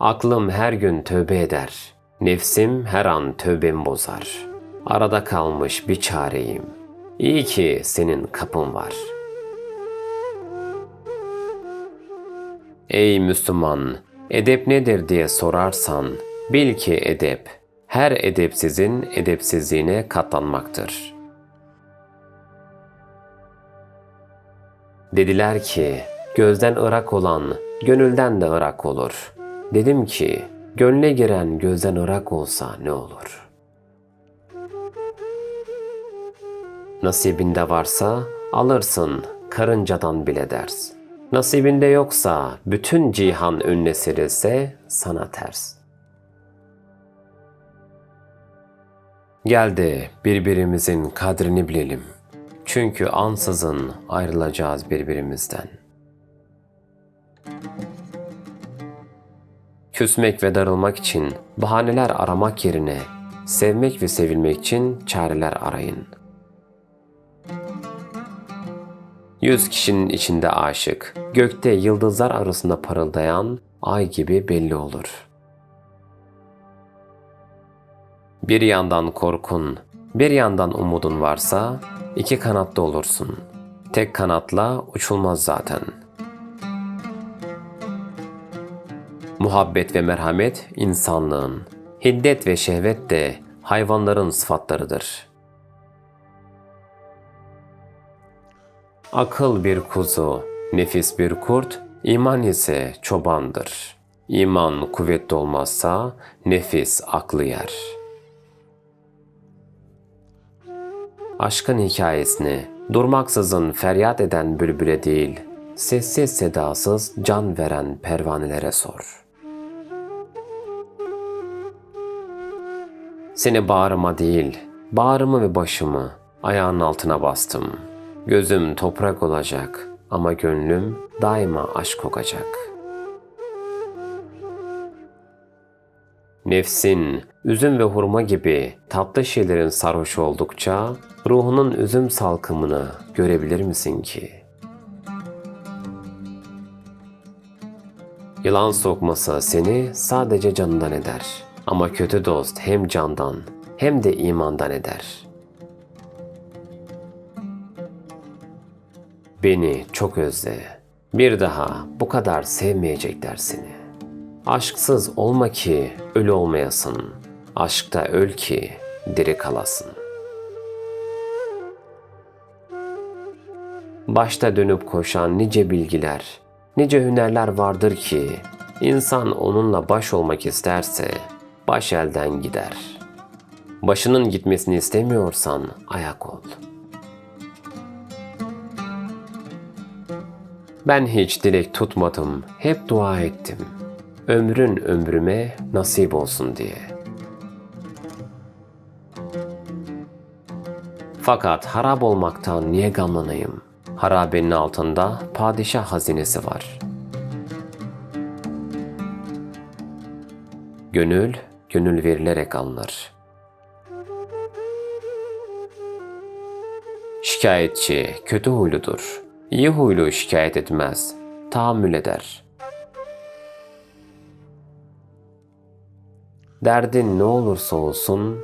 Aklım her gün tövbe eder. Nefsim her an tövbemi bozar. Arada kalmış bir çareyim. İyi ki senin kapın var. Ey Müslüman, edep nedir diye sorarsan, bil ki edep, her edepsizin edepsizliğine katlanmaktır. Dediler ki, gözden ırak olan, gönülden de ırak olur. Dedim ki, gönle giren gözden ırak olsa ne olur? Nasibinde varsa alırsın karıncadan bile ders. Nasibinde yoksa bütün cihan önüne serilse sana ters. Gel de birbirimizin kadrini bilelim. Çünkü ansızın ayrılacağız birbirimizden. Küsmek ve darılmak için bahaneler aramak yerine sevmek ve sevilmek için çareler arayın. Yüz kişinin içinde aşık, gökte yıldızlar arasında parıldayan ay gibi belli olur. Bir yandan korkun, bir yandan umudun varsa iki kanatlı olursun. Tek kanatla uçulmaz zaten. Muhabbet ve merhamet insanlığın, hiddet ve şehvet de hayvanların sıfatlarıdır. Akıl bir kuzu, nefis bir kurt, iman ise çobandır. İman kuvvetli olmazsa nefis aklı yer. Aşkın hikayesini durmaksızın feryat eden bülbüle değil, sessiz sedasız can veren pervanelere sor. Seni bağrıma değil, bağrımı ve başımı ayağın altına bastım. Gözüm toprak olacak ama gönlüm daima aşk kokacak. Nefsin, üzüm ve hurma gibi tatlı şeylerin sarhoş oldukça ruhunun üzüm salkımını görebilir misin ki? Yılan sokması seni sadece canından eder. Ama kötü dost hem candan hem de imandan eder. Beni çok özle. Bir daha bu kadar sevmeyecekler seni. Aşksız olma ki ölü olmayasın. Aşkta öl ki diri kalasın. Başta dönüp koşan nice bilgiler, nice hünerler vardır ki insan onunla baş olmak isterse baş elden gider. Başının gitmesini istemiyorsan ayak ol. Ben hiç dilek tutmadım, hep dua ettim. Ömrün ömrüme nasip olsun diye. Fakat harap olmaktan niye gamlanayım? Harabenin altında padişah hazinesi var. Gönül, gönül verilerek alınır. Şikayetçi kötü huyludur. İyi huylu şikayet etmez, tahammül eder. Derdin ne olursa olsun,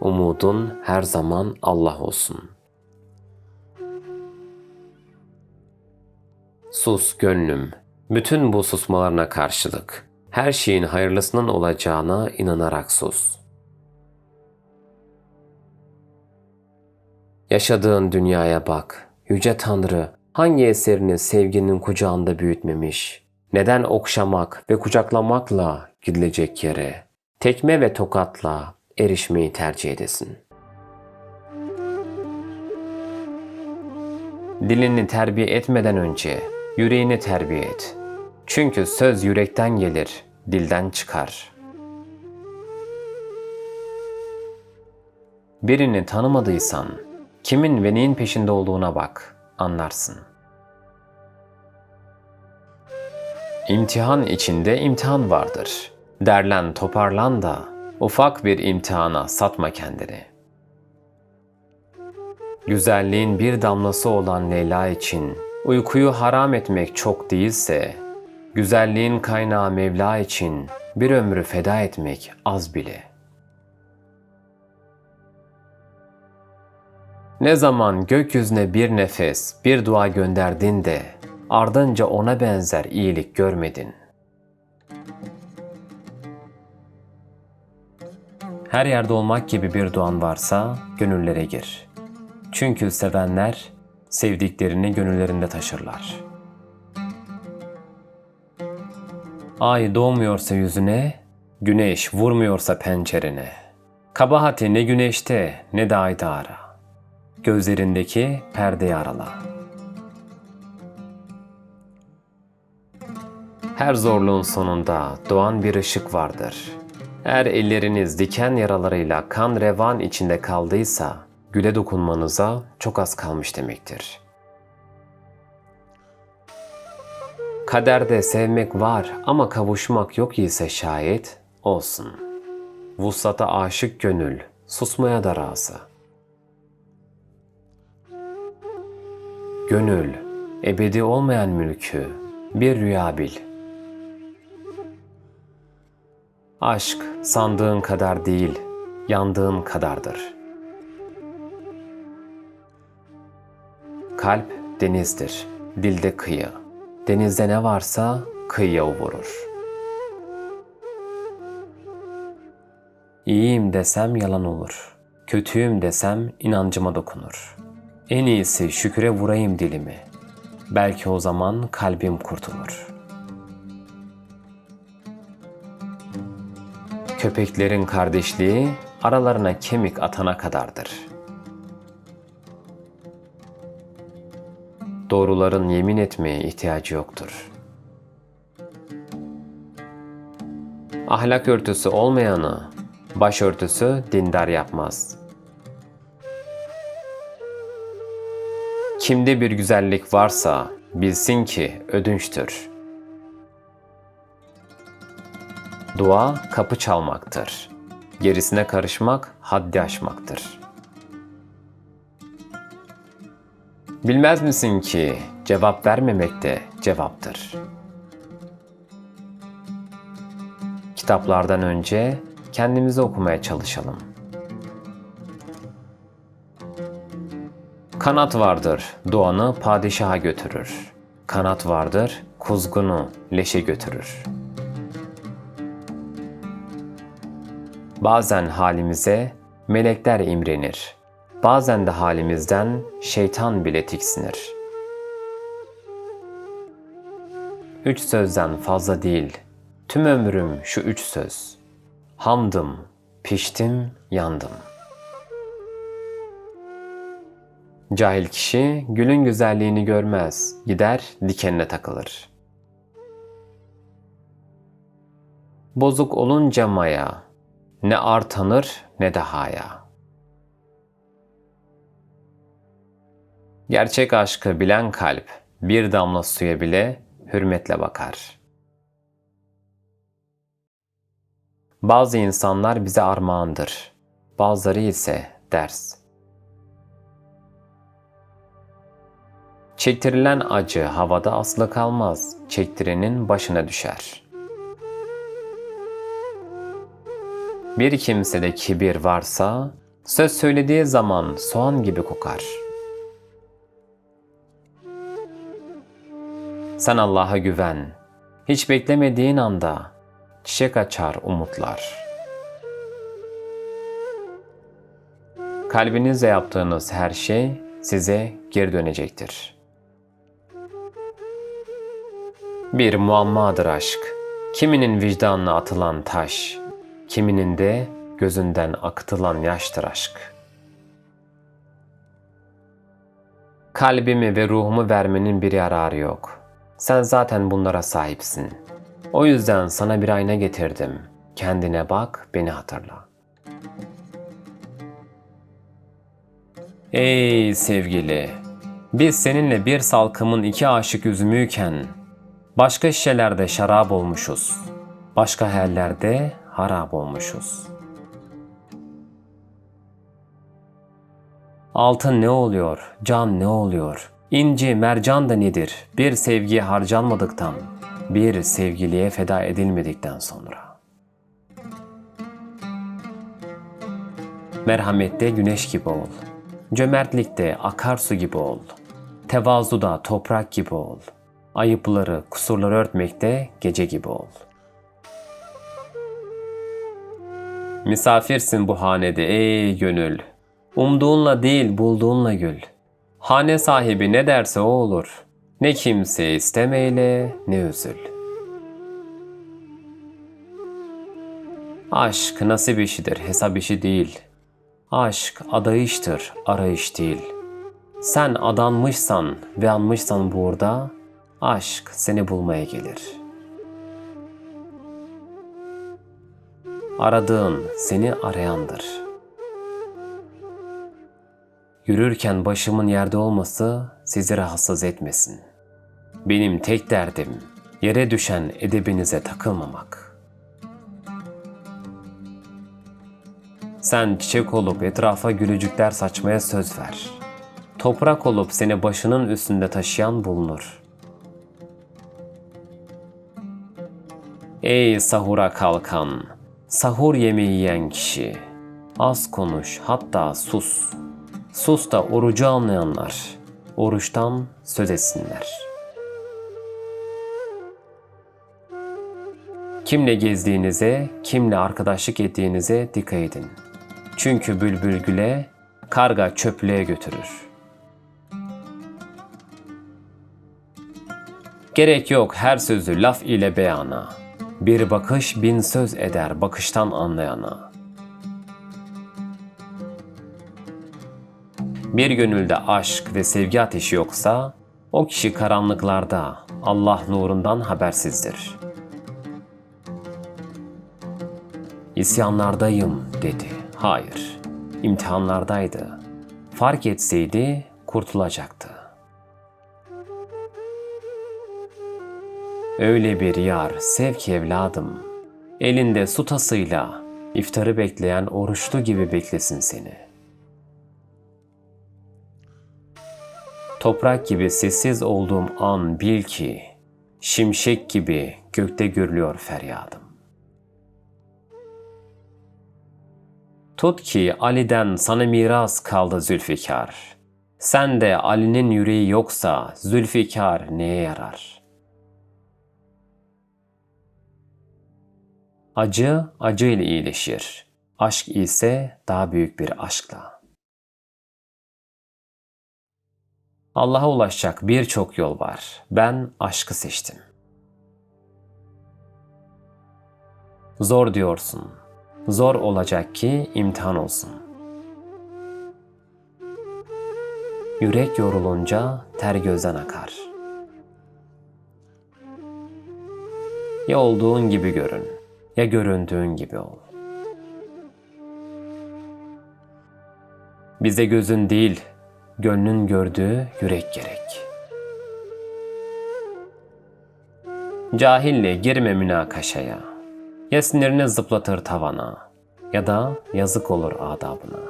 umudun her zaman Allah olsun. Sus gönlüm, bütün bu susmalarına karşılık, her şeyin hayırlısının olacağına inanarak sus. Yaşadığın dünyaya bak, Yüce Tanrı hangi eserini sevginin kucağında büyütmemiş? Neden okşamak ve kucaklamakla gidilecek yere, tekme ve tokatla erişmeyi tercih edesin? Dilini terbiye etmeden önce yüreğini terbiye et. Çünkü söz yürekten gelir, dilden çıkar. Birini tanımadıysan, kimin ve neyin peşinde olduğuna bak, anlarsın. İmtihan içinde imtihan vardır. Derlen toparlan da ufak bir imtihana satma kendini. Güzelliğin bir damlası olan Leyla için uykuyu haram etmek çok değilse Güzelliğin kaynağı Mevla için bir ömrü feda etmek az bile. Ne zaman gökyüzüne bir nefes, bir dua gönderdin de ardınca ona benzer iyilik görmedin. Her yerde olmak gibi bir duan varsa gönüllere gir. Çünkü sevenler sevdiklerini gönüllerinde taşırlar. Ay doğmuyorsa yüzüne, güneş vurmuyorsa pencerene. Kabahati ne güneşte ne de ayda ara. Gözlerindeki perdeyi arala. Her zorluğun sonunda doğan bir ışık vardır. Eğer elleriniz diken yaralarıyla kan revan içinde kaldıysa, güle dokunmanıza çok az kalmış demektir. Kaderde sevmek var ama kavuşmak yok ise şayet olsun. Vuslata aşık gönül, susmaya da razı. Gönül, ebedi olmayan mülkü, bir rüya bil. Aşk sandığın kadar değil, yandığın kadardır. Kalp denizdir, dilde kıyı. Denizde ne varsa kıyıya vurur. İyiyim desem yalan olur. Kötüyüm desem inancıma dokunur. En iyisi şüküre vurayım dilimi. Belki o zaman kalbim kurtulur. Köpeklerin kardeşliği aralarına kemik atana kadardır.'' Doğruların yemin etmeye ihtiyacı yoktur. Ahlak örtüsü olmayanı başörtüsü dindar yapmaz. Kimde bir güzellik varsa bilsin ki ödünçtür. Dua kapı çalmaktır. Gerisine karışmak haddi aşmaktır.'' Bilmez misin ki cevap vermemek de cevaptır. Kitaplardan önce kendimizi okumaya çalışalım. Kanat vardır, doğanı padişaha götürür. Kanat vardır, kuzgunu leşe götürür. Bazen halimize melekler imrenir.'' Bazen de halimizden şeytan bile tiksinir. Üç sözden fazla değil, tüm ömrüm şu üç söz. Hamdım, piştim, yandım. Cahil kişi gülün güzelliğini görmez, gider dikenine takılır. Bozuk olunca maya, ne ar tanır ne de haya.'' Gerçek aşkı bilen kalp bir damla suya bile hürmetle bakar. Bazı insanlar bize armağandır. Bazıları ise ders. Çektirilen acı havada aslı kalmaz, çektirenin başına düşer. Bir kimsede kibir varsa, söz söylediği zaman soğan gibi kokar.'' Sen Allah'a güven. Hiç beklemediğin anda çiçek açar umutlar. Kalbinizle yaptığınız her şey size geri dönecektir. Bir muammadır aşk. Kiminin vicdanına atılan taş, kiminin de gözünden akıtılan yaştır aşk. Kalbimi ve ruhumu vermenin bir yararı yok.'' Sen zaten bunlara sahipsin. O yüzden sana bir ayna getirdim. Kendine bak, beni hatırla. Ey sevgili! Biz seninle bir salkımın iki aşık üzümüyken başka şişelerde şarap olmuşuz. Başka hallerde harap olmuşuz. Altın ne oluyor? Can ne oluyor? İnci, mercan da nedir? Bir sevgi harcanmadıktan, bir sevgiliye feda edilmedikten sonra. Merhamette güneş gibi ol. Cömertlikte akarsu gibi ol. Tevazuda toprak gibi ol. Ayıpları, kusurları örtmekte gece gibi ol. Misafirsin bu hanede ey gönül. Umduğunla değil bulduğunla gül. Hane sahibi ne derse o olur. Ne kimse istemeyle ne üzül. Aşk nasip işidir, hesap işi değil. Aşk adayıştır, arayış değil. Sen adanmışsan ve anmışsan burada, aşk seni bulmaya gelir. Aradığın seni arayandır. Yürürken başımın yerde olması sizi rahatsız etmesin. Benim tek derdim yere düşen edebinize takılmamak. Sen çiçek olup etrafa gülücükler saçmaya söz ver. Toprak olup seni başının üstünde taşıyan bulunur. Ey sahura kalkan, sahur yemeği yiyen kişi. Az konuş hatta sus. Sus da orucu anlayanlar, oruçtan söz etsinler. Kimle gezdiğinize, kimle arkadaşlık ettiğinize dikkat edin. Çünkü bülbül güle, karga çöplüğe götürür. Gerek yok her sözü laf ile beyana. Bir bakış bin söz eder bakıştan anlayana. Bir gönülde aşk ve sevgi ateşi yoksa, o kişi karanlıklarda Allah nurundan habersizdir. İsyanlardayım dedi. Hayır, imtihanlardaydı. Fark etseydi kurtulacaktı. Öyle bir yar sev ki evladım. Elinde su tasıyla iftarı bekleyen oruçlu gibi beklesin seni. Toprak gibi sessiz olduğum an bil ki şimşek gibi gökte gürlüyor feryadım. Tut ki Ali'den sana miras kaldı Zülfikar. Sen de Ali'nin yüreği yoksa Zülfikar neye yarar?'' Acı acı ile iyileşir. Aşk ise daha büyük bir aşkla. Allah'a ulaşacak birçok yol var. Ben aşkı seçtim. Zor diyorsun. Zor olacak ki imtihan olsun. Yürek yorulunca ter gözden akar. Ya olduğun gibi görün ya göründüğün gibi ol. Bize gözün değil, gönlün gördüğü yürek gerek. Cahille girme münakaşaya. Ya sinirini zıplatır tavana ya da yazık olur adabına.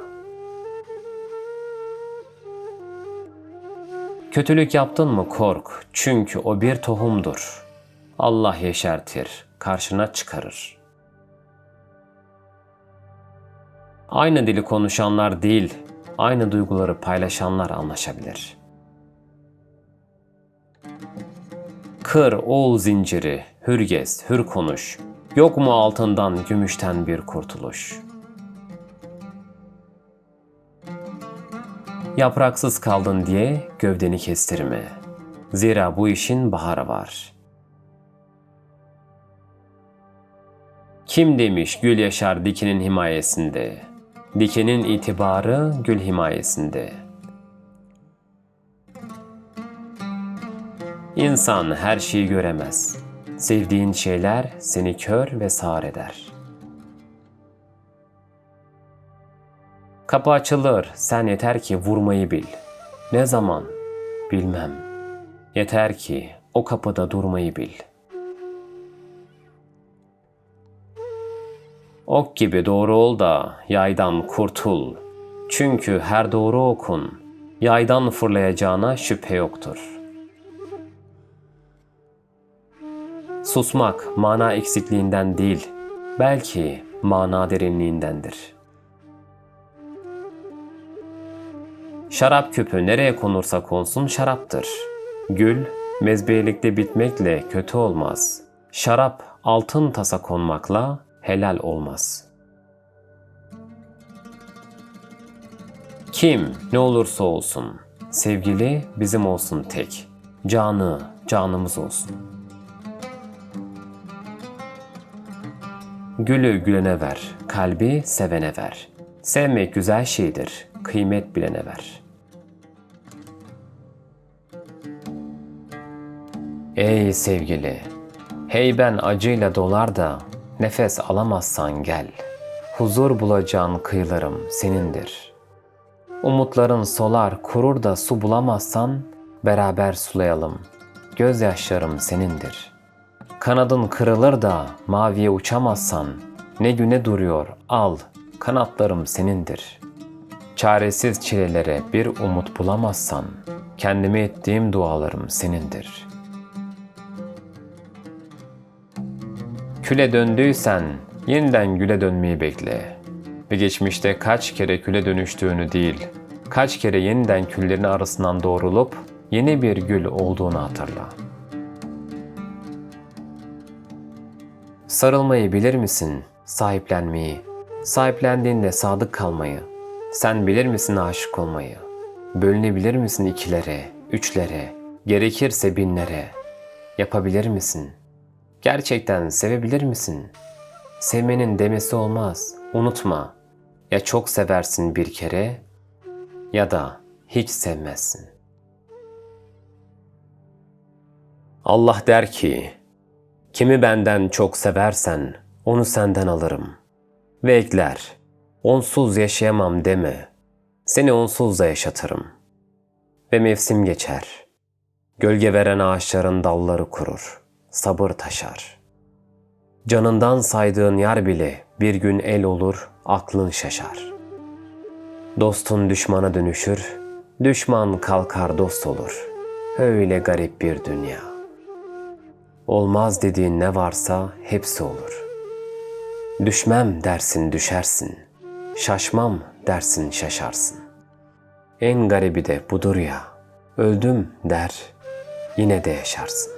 Kötülük yaptın mı kork çünkü o bir tohumdur. Allah yeşertir, karşına çıkarır.'' Aynı dili konuşanlar değil, aynı duyguları paylaşanlar anlaşabilir. Kır oğul zinciri, hür gez, hür konuş. Yok mu altından, gümüşten bir kurtuluş? Yapraksız kaldın diye gövdeni kestirme. Zira bu işin baharı var. Kim demiş gül yaşar dikinin himayesinde?'' Dikenin itibarı gül himayesinde. İnsan her şeyi göremez. Sevdiğin şeyler seni kör ve sağır eder. Kapı açılır, sen yeter ki vurmayı bil. Ne zaman? Bilmem. Yeter ki o kapıda durmayı bil.'' Ok gibi doğru ol da yaydan kurtul. Çünkü her doğru okun yaydan fırlayacağına şüphe yoktur. Susmak mana eksikliğinden değil, belki mana derinliğindendir. Şarap küpü nereye konursa konsun şaraptır. Gül, mezbeyelikte bitmekle kötü olmaz. Şarap, altın tasa konmakla helal olmaz. Kim ne olursa olsun, sevgili bizim olsun tek. Canı, canımız olsun. Gülü gülene ver, kalbi sevene ver. Sevmek güzel şeydir, kıymet bilene ver. Ey sevgili, hey ben acıyla dolar da nefes alamazsan gel. Huzur bulacağın kıyılarım senindir. Umutların solar kurur da su bulamazsan beraber sulayalım. Gözyaşlarım senindir. Kanadın kırılır da maviye uçamazsan ne güne duruyor al kanatlarım senindir. Çaresiz çilelere bir umut bulamazsan kendime ettiğim dualarım senindir. Küle döndüysen yeniden güle dönmeyi bekle. Ve geçmişte kaç kere küle dönüştüğünü değil, kaç kere yeniden küllerin arasından doğrulup yeni bir gül olduğunu hatırla. Sarılmayı bilir misin? Sahiplenmeyi. Sahiplendiğinde sadık kalmayı. Sen bilir misin aşık olmayı? Bölünebilir misin ikilere, üçlere, gerekirse binlere? Yapabilir misin? Gerçekten sevebilir misin? Sevmenin demesi olmaz. Unutma. Ya çok seversin bir kere ya da hiç sevmezsin. Allah der ki, kimi benden çok seversen onu senden alırım. Ve ekler, onsuz yaşayamam deme, seni onsuz da yaşatırım. Ve mevsim geçer, gölge veren ağaçların dalları kurur, sabır taşar. Canından saydığın yar bile bir gün el olur, aklın şaşar. Dostun düşmana dönüşür, düşman kalkar dost olur. Öyle garip bir dünya. Olmaz dediğin ne varsa hepsi olur. Düşmem dersin düşersin. Şaşmam dersin şaşarsın. En garibi de budur ya. Öldüm der, yine de yaşarsın.